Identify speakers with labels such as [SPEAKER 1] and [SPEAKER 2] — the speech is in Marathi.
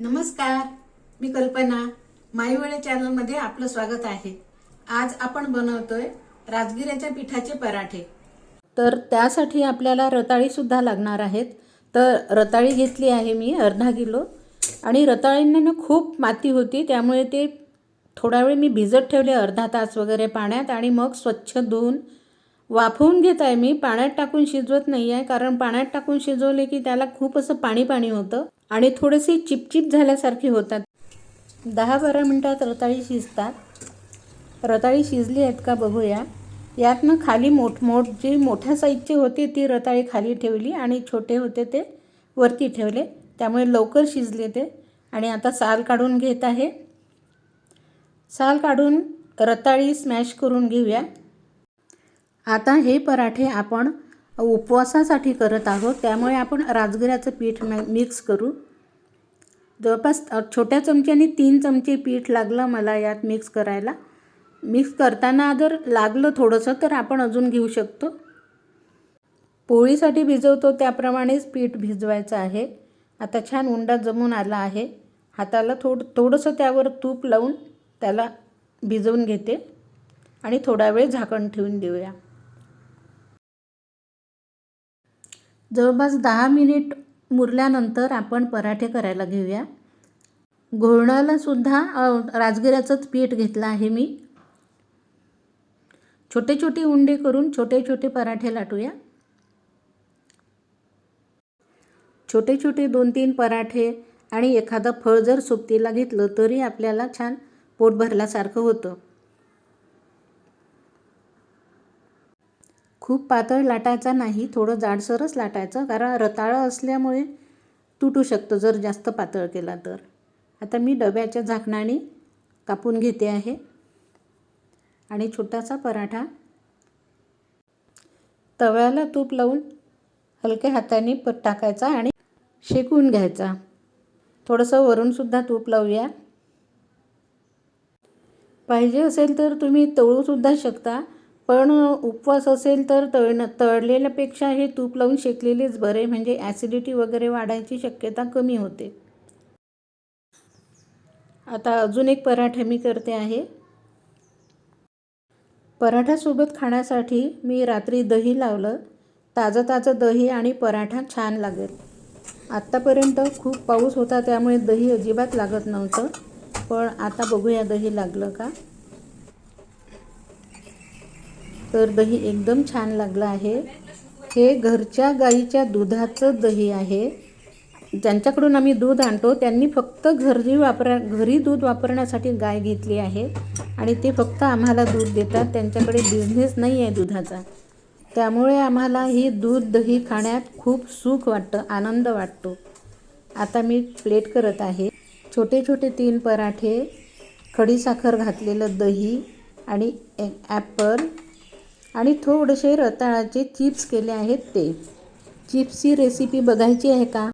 [SPEAKER 1] नमस्कार मी कल्पना. माईवळे चॅनलमध्ये आपलं स्वागत आहे. आज आपण बनवतोय राजगिऱ्याच्या पिठाचे पराठे. तर त्यासाठी आपल्याला रताळीसुद्धा लागणार आहेत. तर रताळी घेतली आहे मी अर्धा किलो. आणि रताळींना ना खूप माती होती त्यामुळे ते थोडा वेळ मी भिजत ठेवले अर्धा तास वगैरे पाण्यात आणि मग स्वच्छ धुवून वाफवून घेत आहे मी. पाण्यात टाकून शिजवत नाही आहे कारण पाण्यात टाकून शिजवले की त्याला खूप असं पाणी पाणी होतं आणि थोडेसे चिपचिप झाल्यासारखे होतात. दहा बारा मिनटात रताळी शिजतात. रताळी शिजली आहेत का बघूया. यातनं खाली मोठमोठ जी मोठ्या साईजची होती ती रताळी खाली ठेवली आणि छोटे होते ते वरती ठेवले. त्यामुळे लवकर शिजले ते. आणि आता साल काढून घेत आहे. साल काढून रताळी स्मॅश करून घेऊया. आता हे पराठे आपण उपवासासाठी करत आहोत. त्यामुळे आपण राजगिऱ्याचं पीठ मॅ मिक्स करू. जवळपास छोट्या चमच्याने तीन चमचे पीठ लागलं मला यात मिक्स करायला. मिक्स करताना जर लागलं थोडंसं तर आपण अजून घेऊ शकतो. पोळीसाठी भिजवतो त्याप्रमाणेच पीठ भिजवायचं आहे. आता छान उंडा जमून आला आहे. हाताला थोडं थोडंसं त्यावर तूप लावून त्याला भिजवून घेते. आणि थोडा वेळ झाकण ठेवून देऊया. जवळपास दहा मिनिट मुरल्यानंतर आपण पराठे करायला घेऊया. घोळणालासुद्धा राजगिऱ्याचंच पीठ घेतलं आहे मी. छोटे छोटे उंडे करून छोटे छोटे पराठे लाटूया. छोटे छोटे दोन तीन पराठे आणि एखादं फळ जर सोबतीला घेतलं तरी आपल्याला छान पोट भरल्यासारखं होतं. खूप पातळ लाटायचा नाही थोडं जाडसरच लाटायचं कारण रताळं असल्यामुळे तुटू शकतं जर जास्त पातळ केला तर. आता मी डब्याच्या झाकणाने कापून घेते आहे. आणि छोटासा पराठा. तव्याला तूप लावून हलक्या हाताने पट टाकायचा आणि शेकून घ्यायचा. थोडंसं वरूनसुद्धा तूप लावूया. पाहिजे असेल तर तुम्ही तळूसुद्धा शकता. पण उपवास असेल तर तळणं तळलेल्यापेक्षा हे तूप लावून शेकलेलेच बरे म्हणजे ॲसिडिटी वगैरे वाढायची शक्यता कमी होते. आता अजून एक पराठा मी करते आहे. पराठ्यासोबत खाण्यासाठी मी रात्री दही लावलं. ताजं ताजं दही आणि पराठा छान लागेल. आत्तापर्यंत खूप पाऊस होता त्यामुळे दही अजिबात लागत नव्हतं. पण आता बघूया दही लागलं का? तर दही एकदम छान लागलं आहे. हे घरच्या गाईच्या दुधाचं दही आहे. ज्यांच्याकडून आम्ही दूध आणतो त्यांनी फक्त घरी वापरा घरी दूध वापरण्यासाठी गाय घेतली आहे आणि ते फक्त आम्हाला दूध देतात. त्यांच्याकडे बिझनेस नाही आहे दुधाचा. त्यामुळे आम्हाला ही दूध दही खाण्यात खूप सुख वाटतं आनंद वाटतो. आता मी प्लेट करत आहे. छोटे छोटे तीन पराठे खडीसाखर घातलेलं दही आणि ॲपल आणि थोडेसे रताळाचे चिप्स केले आहेत ते. चिप्सची रेसिपी बघायची आहे का?